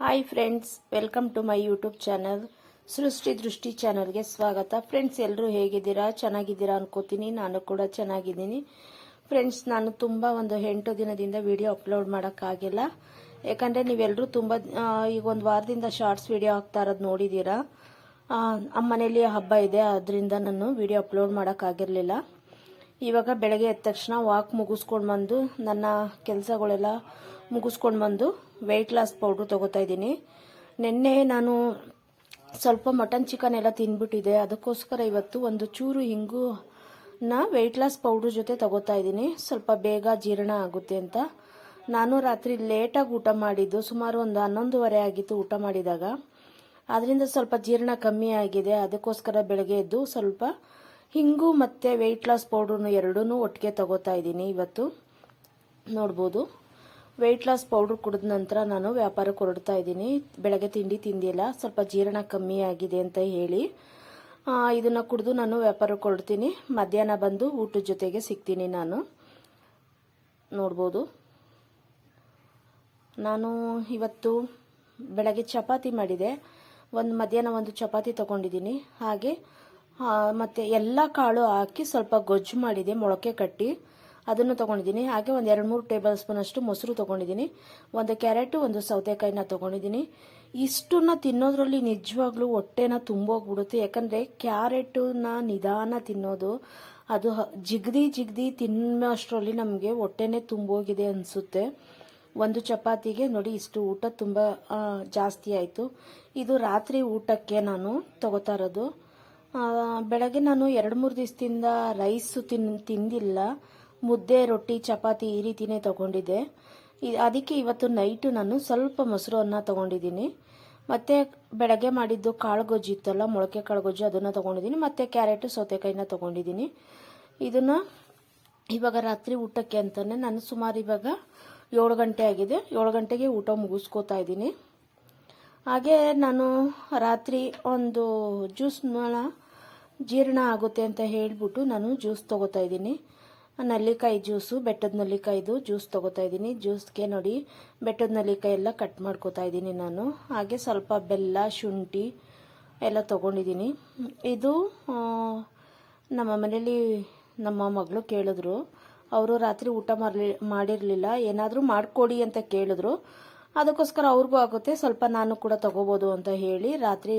Hi friends welcome to my YouTube channel Srushti Drushti ಚಾನಲ್ಗೆ ಸ್ವಾಗತ. Friends ಎಲ್ಲರೂ ಹೇಗಿದ್ದೀರಾ? ಚೆನ್ನಾಗಿದ್ದೀರಾ ಅನ್ಕೋತೀನಿ. ನಾನು ಕೂಡ ಚೆನ್ನಾಗಿದ್ದೀನಿ. ಫ್ರೆಂಡ್ಸ್ ನಾನು ತುಂಬ ಒಂದು ಎಂಟು ದಿನದಿಂದ ವಿಡಿಯೋ ಅಪ್ಲೋಡ್ ಮಾಡೋಕ್ಕಾಗಿಲ್ಲ ಯಾಕಂದರೆ ನೀವೆಲ್ಲರೂ ತುಂಬ ಈಗ ಒಂದು ವಾರದಿಂದ ಶಾರ್ಟ್ಸ್ ವಿಡಿಯೋ ಹಾಕ್ತಾ ಇರೋದು ನೋಡಿದ್ದೀರಾ? ಆ, ಅಮ್ಮನೇಲಿ ಹಬ್ಬ ಇದೆ ಅದರಿಂದ ನಾನು ವಿಡಿಯೋ ಅಪ್ಲೋಡ್ ಮಾಡೋಕ್ಕಾಗಿರಲಿಲ್ಲ ಇವಾಗ ಬೆಳಗ್ಗೆ ಎದ್ದ ತಕ್ಷಣ ವಾಕ್ ಮುಗಿಸ್ಕೊಂಡು ಬಂದು ನನ್ನ ಕೆಲಸಗಳೆಲ್ಲ ಮುಗಿಸ್ಕೊಂಡು ಬಂದು ವೆಯ್ಟ್ ಲಾಸ್ ಪೌಡ್ರ್ ತೊಗೋತಾ ಇದ್ದೀನಿ. ನಿನ್ನೆ ನಾನು ಸ್ವಲ್ಪ ಮಟನ್ ಚಿಕನ್ ಎಲ್ಲ ತಿಂದ್ಬಿಟ್ಟಿದೆ ಅದಕ್ಕೋಸ್ಕರ ಇವತ್ತು ಒಂದು ಚೂರು ಹಿಂಗು ನ ವೆಯ್ಟ್ ಲಾಸ್ ಪೌಡ್ರ್ ಜೊತೆ ತಗೋತಾ ಇದ್ದೀನಿ. ಸ್ವಲ್ಪ ಬೇಗ ಜೀರ್ಣ ಆಗುತ್ತೆ ಅಂತ. ನಾನು ರಾತ್ರಿ ಲೇಟಾಗಿ ಊಟ ಮಾಡಿದ್ದು, ಸುಮಾರು ಒಂದು ಹನ್ನೊಂದುವರೆ ಆಗಿತ್ತು ಊಟ ಮಾಡಿದಾಗ. ಅದರಿಂದ ಸ್ವಲ್ಪ ಜೀರ್ಣ ಕಮ್ಮಿ ಆಗಿದೆ. ಅದಕ್ಕೋಸ್ಕರ ಬೆಳಗ್ಗೆ ಎದ್ದು ಸ್ವಲ್ಪ ಹಿಂಗು ಮತ್ತು ವೆಯ್ಟ್ ಲಾಸ್ ಪೌಡ್ರನ್ನು ಎರಡೂ ಒಟ್ಟಿಗೆ ತಗೋತಾ ಇದ್ದೀನಿ ಇವತ್ತು. ನೋಡ್ಬೋದು. ವೆಯ್ಟ್ ಲಾಸ್ ಪೌಡ್ರ್ ಕುಡಿದ ನಂತರ ನಾನು ವ್ಯಾಪಾರಕ್ಕೆ ಹೊರಡ್ತಾ ಇದ್ದೀನಿ. ಬೆಳಗ್ಗೆ ತಿಂಡಿ ತಿಂದಿಲ್ಲ. ಸ್ವಲ್ಪ ಜೀರ್ಣ ಕಮ್ಮಿ ಆಗಿದೆ ಅಂತ ಹೇಳಿ ಇದನ್ನು ಕುಡಿದು ನಾನು ವ್ಯಾಪಾರಕ್ಕೆ ಹೊರಡ್ತೀನಿ ಮಧ್ಯಾಹ್ನ ಬಂದು ಊಟದ ಜೊತೆಗೆ ಸಿಗ್ತೀನಿ ನಾನು. ನೋಡ್ಬೋದು. ನಾನು ಇವತ್ತು ಬೆಳಗ್ಗೆ ಚಪಾತಿ ಮಾಡಿದೆ. ಒಂದು ಮಧ್ಯಾಹ್ನ ಒಂದು ಚಪಾತಿ ತಗೊಂಡಿದ್ದೀನಿ. ಹಾಗೆ ಮತ್ತೆ ಎಲ್ಲ ಕಾಳು ಹಾಕಿ ಸ್ವಲ್ಪ ಗೊಜ್ಜು ಮಾಡಿದೆ, ಮೊಳಕೆ ಕಟ್ಟಿ. ಅದನ್ನು ತಗೊಂಡಿದ್ದೀನಿ. ಹಾಗೆ ಒಂದು ಎರಡು ಮೂರು ಟೇಬಲ್ ಸ್ಪೂನ್ ಅಷ್ಟು ಮೊಸರು ತಗೊಂಡಿದ್ದೀನಿ. ಒಂದು ಕ್ಯಾರೆಟು, ಒಂದು ಸೌತೆಕಾಯಿನ ತಗೊಂಡಿದ್ದೀನಿ. ಇಷ್ಟನ್ನ ತಿನ್ನೋದ್ರಲ್ಲಿ ನಿಜವಾಗ್ಲೂ ಹೊಟ್ಟೆನ ತುಂಬೋಗ್ಬಿಡುತ್ತೆ. ಯಾಕಂದರೆ ಕ್ಯಾರೆಟನ್ನ ನಿಧಾನ ತಿನ್ನೋದು, ಅದು ಜಿಗದಿ ಜಿಗ್ದಿ ಜಿಗ್ದಿ ತಿನ್ನೋ ಅಷ್ಟರಲ್ಲಿ ನಮಗೆ ಹೊಟ್ಟೆನೇ ತುಂಬೋಗಿದೆ ಅನಿಸುತ್ತೆ. ಒಂದು ಚಪಾತಿಗೆ ನೋಡಿ ಇಷ್ಟು ಊಟ ತುಂಬ ಜಾಸ್ತಿ ಆಯಿತು. ಇದು ರಾತ್ರಿ ಊಟಕ್ಕೆ ನಾನು ತಗೋತಾ ಇರೋದು. ಬೆಳಗ್ಗೆ ನಾನು ಎರಡು ಮೂರು ದಿವಸದಿಂದ ರೈಸು ತಿನ್, ತಿಂದಿಲ್ಲ. ಮುದ್ದೆ, ರೊಟ್ಟಿ, ಚಪಾತಿ ಈ ರೀತಿನೇ ತಗೊಂಡಿದ್ದೆ. ಅದಕ್ಕೆ ಇವತ್ತು ನೈಟು ನಾನು ಸ್ವಲ್ಪ ಮೊಸರು ಅನ್ನ ತಗೊಂಡಿದ್ದೀನಿ. ಮತ್ತೆ ಬೆಳಗ್ಗೆ ಮಾಡಿದ್ದು ಕಾಳು ಗೊಜ್ಜು ಇತ್ತಲ್ಲ, ಮೊಳಕೆ ಕಾಳು ಗೊಜ್ಜು ಅದನ್ನು ತಗೊಂಡಿದ್ದೀನಿ. ಮತ್ತೆ ಕ್ಯಾರೆಟು, ಸೌತೆಕಾಯಿನ ತಗೊಂಡಿದ್ದೀನಿ. ಇದನ್ನು ಇವಾಗ ರಾತ್ರಿ ಊಟಕ್ಕೆ ಅಂತಲೇ ನಾನು ಸುಮಾರು ಇವಾಗ ಏಳು ಗಂಟೆ ಆಗಿದೆ. ಏಳು ಗಂಟೆಗೆ ಊಟ ಮುಗಿಸ್ಕೋತಾ ಇದ್ದೀನಿ. ಹಾಗೆ ನಾನು ರಾತ್ರಿ ಒಂದು ಜ್ಯೂಸ್ ಜೀರ್ಣ ಆಗುತ್ತೆ ಅಂತ ಹೇಳಿಬಿಟ್ಟು ನಾನು ಜ್ಯೂಸ್ ತೊಗೋತಾ ಇದ್ದೀನಿ. ನಲ್ಲಿಕಾಯಿ ಜ್ಯೂಸು, ಬೆಟ್ಟದ ನಲ್ಲಿಕಾಯಿದು ಜ್ಯೂಸ್ ತಗೋತಾ ಇದ್ದೀನಿ. ಜ್ಯೂಸ್ಗೆ ನೋಡಿ, ಬೆಟ್ಟದ ನಲ್ಲಿಕಾಯಿ ಎಲ್ಲ ಕಟ್ ಮಾಡ್ಕೋತಾ ಇದ್ದೀನಿ ನಾನು. ಹಾಗೆ ಸ್ವಲ್ಪ ಬೆಲ್ಲ, ಶುಂಠಿ ಎಲ್ಲ ತಗೊಂಡಿದ್ದೀನಿ. ಇದು ನಮ್ಮ ಮನೇಲಿ ನಮ್ಮ ಮಗಳು ಕೇಳಿದ್ರು. ಅವರು ರಾತ್ರಿ ಊಟ ಮಾಡಲಿ, ಮಾಡಿರಲಿಲ್ಲ. ಏನಾದರೂ ಮಾಡಿಕೊಡಿ ಅಂತ ಕೇಳಿದ್ರು. ಅದಕ್ಕೋಸ್ಕರ ಅವ್ರಿಗೂ ಆಗುತ್ತೆ. ಸ್ವಲ್ಪ ನಾನು ಕೂಡ ತಗೋಬೋದು ಅಂತ ಹೇಳಿ ರಾತ್ರಿ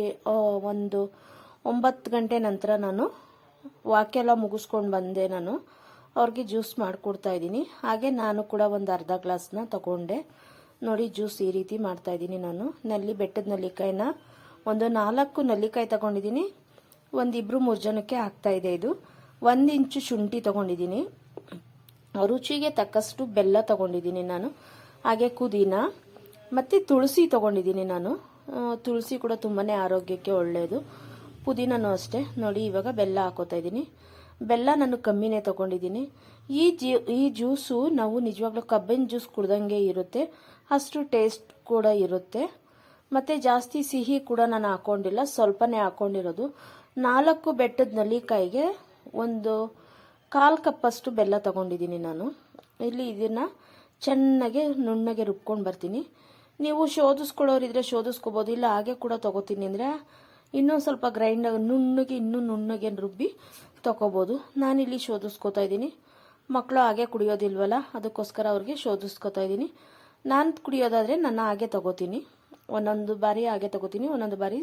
ಒಂದು ಒಂಬತ್ತು ಗಂಟೆ ನಂತರ ನಾನು ವಾಕ್ಯೆಲ್ಲ ಮುಗಿಸ್ಕೊಂಡು ಬಂದೆ ನಾನು. ಅವ್ರಿಗೆ ಜ್ಯೂಸ್ ಮಾಡಿಕೊಡ್ತಾ ಇದ್ದೀನಿ. ಹಾಗೆ ನಾನು ಕೂಡ ಒಂದು ಅರ್ಧ ಗ್ಲಾಸ್ನ ತಗೊಂಡೆ. ನೋಡಿ, ಜ್ಯೂಸ್ ಈ ರೀತಿ ಮಾಡ್ತಾ ಇದ್ದೀನಿ ನಾನು. ನಲ್ಲಿ, ಬೆಟ್ಟದ ನಲ್ಲಿಕಾಯಿನ ಒಂದು ನಾಲ್ಕು ನಲ್ಲಿಕಾಯಿ ತಗೊಂಡಿದ್ದೀನಿ. ಒಂದಿಬ್ರು ಮೂರು ಜನಕ್ಕೆ ಆಗ್ತಾ ಇದೆ ಇದು. ಒಂದು ಇಂಚು ಶುಂಠಿ ತಗೊಂಡಿದ್ದೀನಿ. ರುಚಿಗೆ ತಕ್ಕಷ್ಟು ಬೆಲ್ಲ ತಗೊಂಡಿದ್ದೀನಿ ನಾನು. ಹಾಗೆ ಕುದೀನ ಮತ್ತು ತುಳಸಿ ತಗೊಂಡಿದ್ದೀನಿ ನಾನು. ತುಳಸಿ ಕೂಡ ತುಂಬಾ ಆರೋಗ್ಯಕ್ಕೆ ಒಳ್ಳೆಯದು ಪುದೀನನೂ ಅಷ್ಟೇ. ನೋಡಿ, ಇವಾಗ ಬೆಲ್ಲ ಹಾಕೋತಾ ಇದ್ದೀನಿ. ಬೆಲ್ಲ ನಾನು ಕಮ್ಮಿನೇ ತಗೊಂಡಿದ್ದೀನಿ. ಈ ಜ್ಯೂ ಈ ಜ್ಯೂಸು ನಾವು ನಿಜವಾಗ್ಲೂ ಕಬ್ಬಿನ ಜ್ಯೂಸ್ ಕುಡ್ದಂಗೆ ಇರುತ್ತೆ. ಅಷ್ಟು ಟೇಸ್ಟ್ ಕೂಡ ಇರುತ್ತೆ. ಮತ್ತು ಜಾಸ್ತಿ ಸಿಹಿ ಕೂಡ ನಾನು ಹಾಕೊಂಡಿಲ್ಲ. ಸ್ವಲ್ಪನೇ ಹಾಕೊಂಡಿರೋದು. ನಾಲ್ಕು ಬೆಟ್ಟದ ನಲ್ಲಿಕಾಯಿಗೆ ಒಂದು ಕಾಲು ಕಪ್ಪಷ್ಟು ಬೆಲ್ಲ ತಗೊಂಡಿದ್ದೀನಿ ನಾನು. ಇಲ್ಲಿ ಇದನ್ನು ಚೆನ್ನಾಗಿ ನುಣ್ಣಗೆ ರುಬ್ಕೊಂಡು ಬರ್ತೀನಿ. ನೀವು ಶೋಧಿಸ್ಕೊಳ್ಳೋರಿದ್ರೆ ಶೋಧಿಸ್ಕೋಬೋದು. ಇಲ್ಲ ಹಾಗೆ ಕೂಡ ತಗೋತೀನಿ ಅಂದರೆ ಇನ್ನೂ ಸ್ವಲ್ಪ ಗ್ರೈಂಡ್ ನುಣ್ಣಗೆ ಇನ್ನೂ ನುಣ್ಣಗೆ ರುಬ್ಬಿ ತಗೋಬೋದು ನಾನಿಲ್ಲಿ ಶೋಧಿಸ್ಕೋತಾ ಇದ್ದೀನಿ. ಮಕ್ಕಳು ಹಾಗೆ ಕುಡಿಯೋದಿಲ್ವಲ್ಲ ಅದಕ್ಕೋಸ್ಕರ ಅವ್ರಿಗೆ ಶೋಧಿಸ್ಕೋತಾ ಇದ್ದೀನಿ. ನಾನು ಕುಡಿಯೋದಾದರೆ ನನ್ನ ಹಾಗೆ ತಗೋತೀನಿ. ಒಂದೊಂದು ಬಾರಿ ಹಾಗೆ ತಗೋತೀನಿ ಒಂದೊಂದು ಬಾರಿ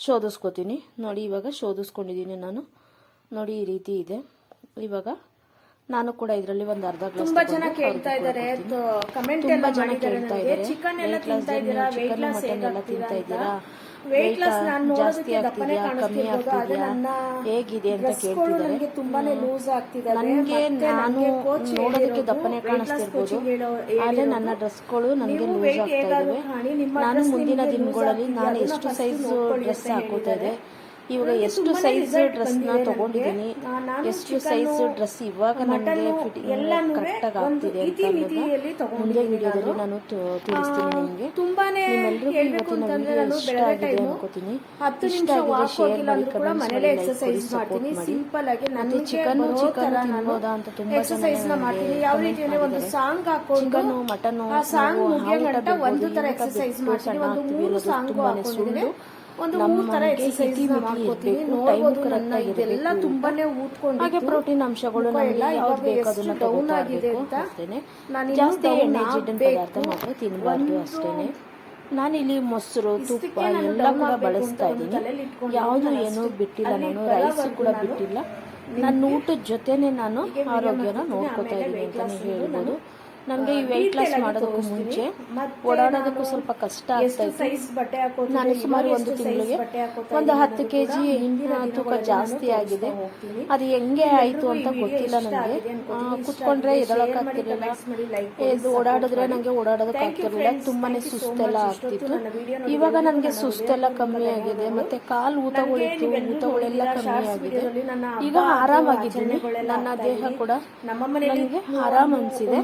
ಶೋಧಿಸ್ಕೋತೀನಿ. ನೋಡಿ ಇವಾಗ ಶೋಧಿಸ್ಕೊಂಡಿದ್ದೀನಿ ನಾನು. ನೋಡಿ ಈ ರೀತಿ ಇದೆ. ಇವಾಗ ನಾನು ಕೂಡ ಇದರಲ್ಲಿ ಒಂದು ಅರ್ಧ ಗ್ಲಾಸ್ ತುಂಬಾ ಜನ ಕೇಳ್ತಾ ಇದ್ದಾರೆ. ಕಮೆಂಟ್ ತುಂಬಾ ಜನ ಕೇಳ್ತಾ ಇದ್ದಾರೆ. ಚಿಕನ್ ಎಲ್ಲ ತಿಂತಾ ಇದ್ದೀರಾ? ಎಲ್ಲ ತಿಂತಾ ಇದ್ದೀರಾ? ವೆಯ್ಟ್ ಲಾಸ್ ನಾನು ಜಾಸ್ತಿ ನೋಡೋದಕ್ಕೆ ದಪ್ಪನೆ ಕಾಣಿಸ್ತಿರ್ಬೋದು ಆದ್ರೆ ನನ್ನ ಹೇಗಿದೆ ಅಂತ ಡ್ರೆಸ್ಗಳು ಕೇಳ್ತಿದ್ದಾರೆ. ನನಗೆ ತುಂಬಾನೇ ಲೂಸ್ ನನಗೆ ಮತ್ತೆ ನಾನು ನನಗೆ ನೋಡೋದಕ್ಕೆ ದಪ್ಪನೆ ಕಾಣಿಸ್ತಿರ್ಬೋದು. ಆದ್ರೆ ನನ್ನ ಡ್ರೆಸ್ಗಳು ನನಗೆ ಲೂಸ್ ಆಗ್ತಾ ಇದಾವೆ. ನಾನು ಮುಂದಿನ ದಿನಗಳಲ್ಲಿ ನಾನು ಎಷ್ಟು ಸೈಜ್ ಡ್ರೆಸ್ ಹಾಕೋತಾ ಇದೆ ಇವಾಗ ಎಷ್ಟು ಸೈಜ್ ಡ್ರೆಸ್ನ ತಗೊಂಡಿದ್ದೀನಿ. ಎಷ್ಟು ಸೈಜ್ ಡ್ರೆಸ್ ಇವಾಗ ನನಗೆ ಫಿಟ್ಟಿಂಗ್ ಕರೆಕ್ಟ್ ಆಗಿ ಆಗ್ತಿದೆ ಅಂತ ಮುಂದೆ ವಿಡಿಯೋದಲ್ಲಿ ನಾನು. ತಿಳಿಸ್ತೀನಿ ನಿಮಗೆ. ತುಂಬಾನೇ ಹೇಳ್ಬೇಕು ಅಂತಂದ್ರೆ ನಾನು ಇಷ್ಟ ಬೆಳಗ್ಗೆ ಅನ್ಕೋತೀನಿ. ಹತ್ತು ನಿಮಿಷ ವಾಕ್ ಶೇರ್ ಹೋಗಿಲ್ಲ ಅಂದ್ರೂ ಕೂಡ ಮನೇಲೆ ಎಕ್ಸರ್ಸೈಸ್ ಮಾಡ್ತೀನಿ. ಮಾಡಿ. ಸಿಂಪಲ್ ಆಗಿ ಮತ್ತೆ ಚಿಕನ್ ಚಿಕನ್ ತರ ತಿನ್ಬೋದಾ ಅಂತ ತುಂಬಾ ಎಕ್ಸರ್ಸೈಸ್ನ ಮಾಡ್ತೀನಿ. ಯಾವ ರೀತಿ ಅಂದ್ರೆ ಒಂದು ಸಾಂಗ್ ಹಾಕೊಂಡು ಮಟನ್ ಆ ಸಾಂಗ್ ಮುಗಿಯೋ ಒಂದು ತರ ಎಕ್ಸರ್ಸೈಸ್ ಮಾಡ್ತೀನಿ. ಒಂದು ಮೂರು ಸಾಂಗ್ ಹಾಕೊಂಡಿದ್ದೀನಿ ಒಂದು ತರ ಎಕ್ಸರ್ಸೈಸ್ ಮಾಡ್ಕೋತೀನಿ ನೋಡ್ಬೋದು ನನ್ನ ಇದೆಲ್ಲ ತುಂಬಾನೇ ಹಾಗೆ ಪ್ರೋಟೀನ್ ಅಂಶಗಳು ಮುಖ ಎಲ್ಲ ನಮಗೆ ಯಾವ್ದು ಬೇಕು ಅದನ್ನ down ಆಗಿದೆ ಅಂತ ನಾನು ಇನ್ನೂ ಜಾಸ್ತಿ ಎಣ್ಣೆ ಜಿಡ್ಡಿನ ಪದಾರ್ಥ ಮಾತ್ರ ತಿನ್ನಬಾರ್ದು ಅಷ್ಟೇನೆ. ನಾನಿಲ್ಲಿ ಮೊಸರು ತುಪ್ಪ ಎಲ್ಲ ಕೂಡ ಬಳಸ್ತಾ ಇದ್ದೀನಿ. ಯಾವುದು ಏನೂ ಬಿಟ್ಟಿಲ್ಲ ನಾನು ರೈಸ್ ಕೂಡ ಬಿಟ್ಟಿಲ್ಲ. ನನ್ನ ಊಟದ ಜೊತೆನೆ ನಾನು ಆರೋಗ್ಯನ ನೋಡ್ಕೋತಾ ಇದ್ದೀನಿ ಅಂತಾನೆ ಹೇಳ್ಬೋದು. ನನಗೆ ಈ ವೆಯ್ಟ್ ಲಾಸ್ ಮಾಡೋದಕ್ಕೂ ಮುಂಚೆ ಓಡಾಡೋದಕ್ಕೂ ಸ್ವಲ್ಪ ಕಷ್ಟ ಆಗ್ತದೆ ನಾನು ಸುಮಾರು ಒಂದು ತಿಂಗಳಿಗೆ ಒಂದು ಹತ್ತು ಕೆ ಜಿ ಹಿಂದಿನ ತೂಕ ಜಾಸ್ತಿ ಆಗಿದೆ. ಅದು ಹೆಂಗೆ ಆಯಿತು ಅಂತ ಗೊತ್ತಿಲ್ಲ ನನಗೆ. ಕುತ್ಕೊಂಡ್ರೆ ಎದಳಕ್ಕಾಗ್ತಿರ್ಲಿಲ್ಲ. ಇದು ಓಡಾಡಿದ್ರೆ ನನಗೆ ಓಡಾಡೋದಕ್ಕೆ ತುಂಬಾನೇ Thank ಸುಸ್ತೆಲ್ಲ. ಆಗ್ತಿತ್ತು. ಇವಾಗ ನನಗೆ ಸುಸ್ತೆಲ್ಲ ಕಮ್ಮಿ ಆಗಿದೆ. ಮತ್ತೆ ಕಾಲು ಊತಗಳಿತ್ತು ಊತಗಳೆಲ್ಲ ಕಮ್ಮಿ ಆಗಿದೆ. ಈಗ ಆರಾಮಾಗಿದ್ದೀನಿ. ನನ್ನ ದೇಹ ಕೂಡ ನಮ್ಮ ಮನೆಯಲ್ಲಿ ನನಗೆ ಆರಾಮ್ ಅನ್ಸಿದೆ.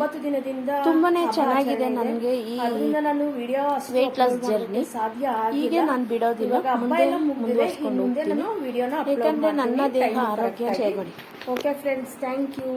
ತುಂಬಾನೇ ಚೆನ್ನಾಗಿದೆ ನನಗೆ ಈ ಅದರಿಂದ ನಾನು ವಿಡಿಯೋ ವೇಟ್ ಲಾಸ್ ಜರ್ನಿ ಸಾಧ್ಯ ಹೀಗೆ. ನಾನು ಬಿಡೋದಿಲ್ಲ. ಮುಂದೆ. ಮುಂದುವರ್ಸ್ಕೊಂಡು ಹೋಗ್ತೀನಿ. ವಿಡಿಯೋನ ಯಾಕಂದ್ರೆ ನನ್ನ ದೇಹ ಆರೋಗ್ಯ ಚೆನ್ನಾಗಿ ಮಾಡಿ. Okay friends thank you